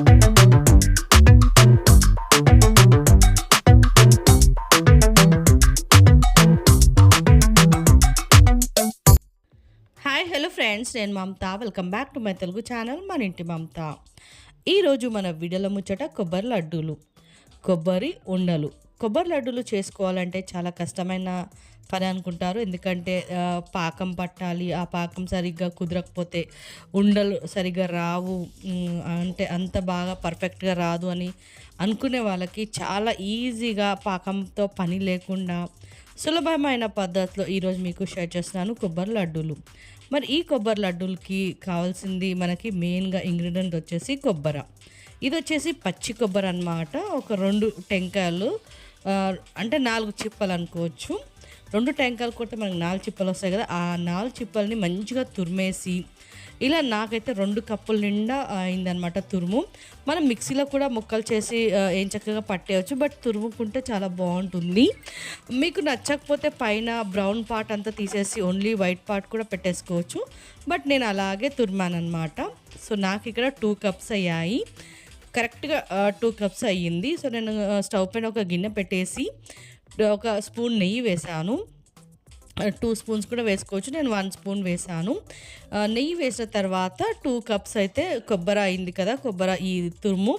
Hi hello friends నేను Mamata. Welcome back to my Telugu channel మన ఇంటి మమత. ఈరోజు మన విడల ముచ్చట కొబ్బరి లడ్డూలు. కొబ్బరి ఉండలు. కొబ్బరి లడ్డూలు చేసుకోవాలంటే చాలా కష్టమైన పని అనుకుంటారు. ఎందుకంటే పాకం పట్టాలి. ఆ పాకం సరిగ్గా కుదరకపోతే ఉండలు సరిగ్గా రావు. అంటే అంత బాగా పర్ఫెక్ట్గా రాదు అని అనుకునే వాళ్ళకి చాలా ఈజీగా పాకంతో పని లేకుండా సులభమైన పద్ధతిలో ఈరోజు మీకు షేర్ చేస్తున్నాను కొబ్బరి లడ్డూలు. మరి ఈ కొబ్బరి లడ్డూలకి కావాల్సింది మనకి మెయిన్గా ఇంగ్రీడియంట్ వచ్చేసి కొబ్బరి. ఇది వచ్చేసి పచ్చి కొబ్బరి అన్నమాట. ఒక రెండు టెంకాయలు అంటే నాలుగు చిప్పలు అనుకోవచ్చు. రెండు టెంకాయలు కొడితే మనకి నాలుగు చిప్పలు వస్తాయి కదా ఆ నాలుగు చిప్పల్ని మంచిగా తురిమేసి ఇలా నాకైతే రెండు కప్పుల నిండా అయిందనమాట తురుము. మనం మిక్సీలో కూడా ముక్కలు చేసి ఏం చక్కగా పట్టేయచ్చు బట్ తురుముకుంటే చాలా బాగుంటుంది. మీకు నచ్చకపోతే పైన బ్రౌన్ పార్ట్ అంతా తీసేసి ఓన్లీ వైట్ పార్ట్ కూడా పెట్టేసుకోవచ్చు. బట్ నేను అలాగే తురిమానమాట సో నాకు ఇక్కడ టూ కప్స్ అయ్యాయి. కరెక్ట్గా టూ కప్స్ అయ్యింది. సో నేను స్టవ్ పైన ఒక గిన్నె పెట్టేసి ఒక స్పూన్ నెయ్యి వేసాను. టూ స్పూన్స్ కూడా వేసుకోవచ్చు. నేను వన్ స్పూన్ వేసాను. నెయ్యి వేసిన తర్వాత టూ కప్స్ అయితే కొబ్బరి అయింది కదా కొబ్బరి ఈ తురుము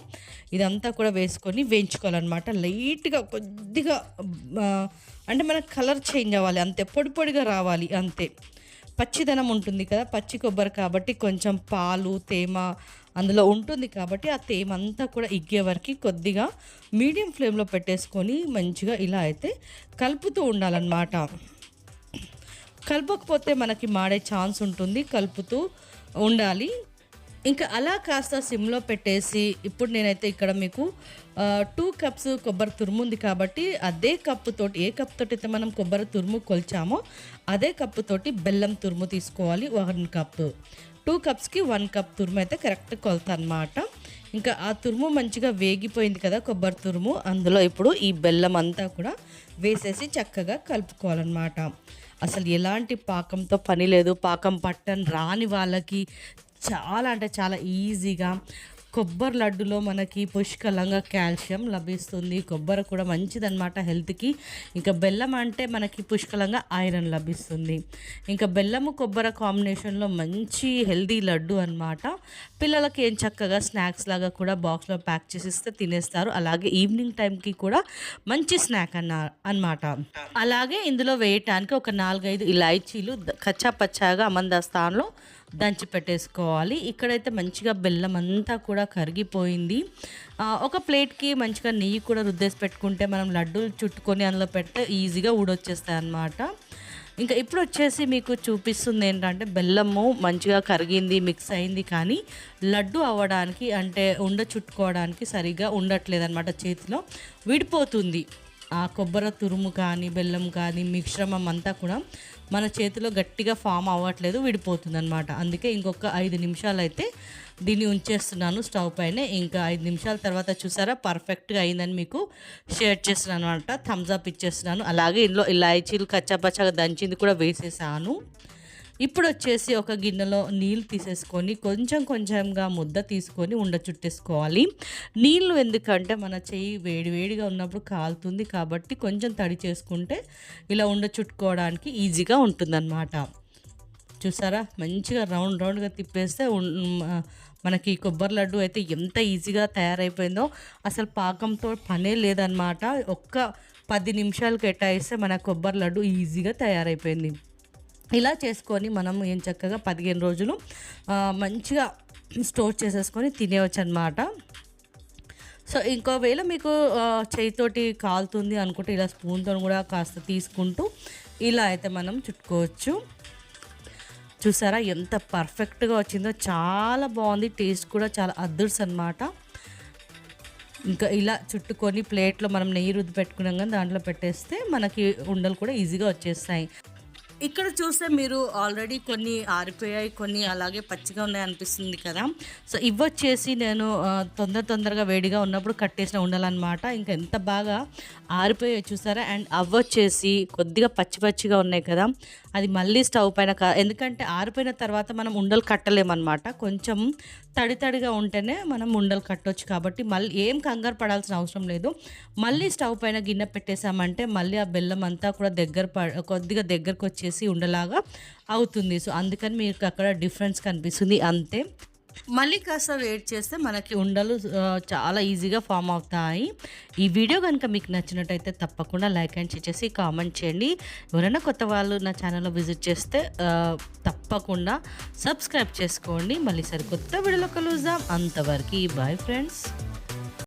ఇదంతా కూడా వేసుకొని వేయించుకోవాలన్నమాట. లైట్గా కొద్దిగా అంటే మనకు కలర్ చేంజ్ అవ్వాలి. అంతే పొడి పొడిగా రావాలి అంతే. పచ్చిదనం ఉంటుంది కదా పచ్చి కొబ్బరి కాబట్టి కొంచెం పాలు తేమ అందులో ఉంటుంది కాబట్టి ఆ తేమ అంతా కూడా ఇగ్గే వరకు కొద్దిగా మీడియం ఫ్లేమ్లో పెట్టేసుకొని మంచిగా ఇలా అయితే కలుపుతూ ఉండాలన్నమాట. కలపకపోతే మనకి మాడే ఛాన్స్ ఉంటుంది కలుపుతూ ఉండాలి. ఇంకా అలా కాస్త సిమ్లో పెట్టేసి ఇప్పుడు నేనైతే ఇక్కడ మీకు టూ కప్స్ కొబ్బరి తురుముంది కాబట్టి అదే కప్పుతోటి ఏ కప్ తోటి అయితే మనం కొబ్బరి తురుము కొలిచామో అదే కప్పుతోటి బెల్లం తురుము తీసుకోవాలి వన్ కప్ టూ కప్స్కి వన్ కప్ తురుము అయితే కరెక్ట్ కొలత అనమాట ఇంకా ఆ తురుము మంచిగా వేగిపోయింది కదా కొబ్బరి తురుము అందులో ఇప్పుడు ఈ బెల్లం అంతా కూడా వేసేసి చక్కగా కలుపుకోవాలన్నమాట. అసలు ఎలాంటి పాకంతో పని లేదు పాకం పట్టని రాని వాళ్ళకి చాలా అంటే చాలా ఈజీగా కొబ్బరి లడ్డులో మనకి పుష్కలంగా కాల్షియం లభిస్తుంది. కొబ్బరి కూడా మంచిదన్నమాట హెల్త్కి. ఇంకా బెల్లం అంటే మనకి పుష్కలంగా ఐరన్ లభిస్తుంది. ఇంకా బెల్లము కొబ్బరి కాంబినేషన్లో మంచి హెల్దీ లడ్డు అనమాట పిల్లలకి ఏం చక్కగా స్నాక్స్ లాగా కూడా బాక్స్లో ప్యాక్ చేసిస్తే తినేస్తారు. అలాగే ఈవినింగ్ టైంకి కూడా మంచి స్నాక్ అన్న అన్నమాట. అలాగే ఇందులో వేయటానికి ఒక నాలుగైదు ఇలాచీలు కచ్చా పచ్చాగా అమందస్థాన్లో దంచి పెట్టేసుకోవాలి. ఇక్కడైతే మంచిగా బెల్లం అంతా కూడా కరిగిపోయింది. ఒక ప్లేట్కి మంచిగా నెయ్యి కూడా రుద్దేసి పెట్టుకుంటే మనం లడ్డూలు చుట్టుకొని అందులో పెడితే ఈజీగా ఊడొచ్చేస్తాయి అన్నమాట. ఇంకా ఇప్పుడు వచ్చేసి మీకు చూపిస్తుంది ఏంటంటే బెల్లము మంచిగా కరిగింది మిక్స్ అయింది కానీ లడ్డు అవ్వడానికి అంటే ఉండ చుట్టుకోవడానికి సరిగా ఉండట్లేదు అనమాట చేతిలో. విడిపోతుంది. ఆ కొబ్బరి తురుము కానీ బెల్లం కానీ మిశ్రమం అంతా కూడా మన చేతిలో గట్టిగా ఫామ్ అవ్వట్లేదు విడిపోతుంది అనమాట అందుకే ఇంకొక ఐదు నిమిషాలు అయితే దీన్ని ఉంచేస్తున్నాను స్టవ్ పైన. ఇంకా ఐదు నిమిషాల తర్వాత చూసారా పర్ఫెక్ట్గా అయిందని మీకు షేర్ చేస్తున్నాను అనమాట థమ్స్ అప్ ఇచ్చేస్తున్నాను. అలాగే ఇందులో ఇలాచీలు కచ్చాపచ్చాగా దంచింది కూడా వేసేసాను. ఇప్పుడు వచ్చేసి ఒక గిన్నెలో నీళ్ళు తీసేసుకొని కొంచెం కొంచెంగా ముద్ద తీసుకొని ఉండ చుట్టేసుకోవాలి. నీళ్ళు ఎందుకంటే మన చెయ్యి వేడివేడిగా ఉన్నప్పుడు కాలుతుంది కాబట్టి కొంచెం తడి చేసుకుంటే ఇలా ఉండ చుట్టుకోవడానికి ఈజీగా ఉంటుందన్నమాట. చూసారా? మంచిగా రౌండ్ రౌండ్గా తిప్పేస్తే మనకి కొబ్బరి లడ్డు అయితే ఎంత ఈజీగా తయారైపోయిందో అసలు పాకంతో పనే లేదనమాట ఒక్క పది నిమిషాలు కేటాయిస్తే మన కొబ్బరి లడ్డు ఈజీగా తయారైపోయింది. ఇలా చేసుకొని మనం ఏం చక్కగా పదిహేను రోజులు మంచిగా స్టోర్ చేసేసుకొని తినేవచ్చు అనమాట సో ఇంకోవేళ మీకు చేతితోటి కాలుతుంది అనుకుంటే ఇలా స్పూన్తో కూడా కాస్త తీసుకుంటూ ఇలా అయితే మనం చుట్టుకోవచ్చు. చూసారా ఎంత పర్ఫెక్ట్గా వచ్చిందో చాలా బాగుంది టేస్ట్ కూడా చాలా అద్దర్స్ అనమాట ఇంకా ఇలా చుట్టుకొని ప్లేట్లో మనం నెయ్యి రుద్ది పెట్టుకున్నాం కానీ దాంట్లో పెట్టేస్తే మనకి ఉండలు కూడా ఈజీగా వచ్చేస్తాయి. ఇక్కడ చూస్తే మీరు ఆల్రెడీ కొన్ని ఆరిపోయాయి కొన్ని అలాగే పచ్చిగా ఉన్నాయి అనిపిస్తుంది కదా. సో ఇవ్వచ్చేసి నేను తొందర తొందరగా వేడిగా ఉన్నప్పుడు కట్టేసిన ఉండాలన్నమాట. ఇంకా ఎంత బాగా ఆరిపోయాయి చూసారా? అండ్ అవ్వచ్చేసి కొద్దిగా పచ్చి పచ్చిగా ఉన్నాయి కదా. అది మళ్ళీ స్టవ్ పైన కా- ఎందుకంటే ఆరిపోయిన తర్వాత మనం ఉండలు కట్టలేమన్నమాట. కొంచెం తడి తడిగా ఉంటేనే మనం ఉండలు కట్టొచ్చు కాబట్టి మళ్ళీ ఏం కంగారు పడాల్సిన అవసరం లేదు. మళ్ళీ స్టవ్ పైన గిన్నె పెట్టేసామంటే మళ్ళీ ఆ బెల్లం అంతా కూడా దగ్గర ప కొద్దిగా దగ్గరకు వచ్చేసి ఉండలాగా అవుతుంది. సో అందుకని మీకు అక్కడ డిఫరెన్స్ కనిపిస్తుంది. అంతే. మళ్ళీ కాస్త వెయిట్ చేస్తే మనకి ఉండలు చాలా ఈజీగా ఫామ్ అవుతాయి. ఈ వీడియో కనుక మీకు నచ్చినట్టయితే తప్పకుండా లైక్ అండ్ చేసి కామెంట్ చేయండి. ఎవరైనా కొత్త వాళ్ళు నా ఛానల్లో విజిట్ చేస్తే తప్పకుండా సబ్స్క్రైబ్ చేసుకోండి. మళ్ళీ సరికొత్త వీడియోలో కలుద్దాం. అంతవరకు బాయ్ ఫ్రెండ్స్.